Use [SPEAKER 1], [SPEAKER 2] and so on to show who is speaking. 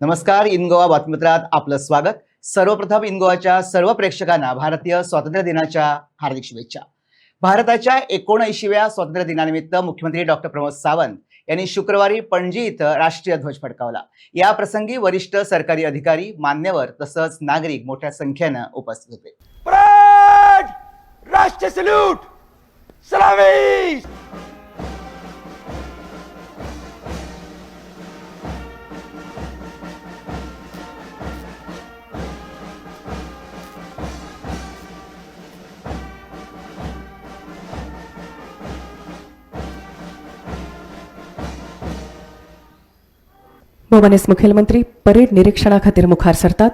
[SPEAKER 1] नमस्कार इन गोवा बातमीपत्रात आपलं स्वागत. सर्वप्रथम इन गोवाच्या सर्व प्रेक्षकांना भारतीय स्वातंत्र्य दिनाच्या हार्दिक शुभेच्छा. भारताच्या एकोणऐंशीव्या स्वातंत्र्य दिनानिमित्त मुख्यमंत्री डॉक्टर प्रमोद सावंत यांनी शुक्रवारी पणजी इथं राष्ट्रीय ध्वज फडकावला. या प्रसंगी वरिष्ठ सरकारी अधिकारी मान्यवर तसंच नागरिक मोठ्या संख्येनं उपस्थित होते.
[SPEAKER 2] राष्ट्र सल्यूट!
[SPEAKER 3] भोवनेस मुखेलमंत्री परेड निरीक्षणा खातीर मुखार सरतात.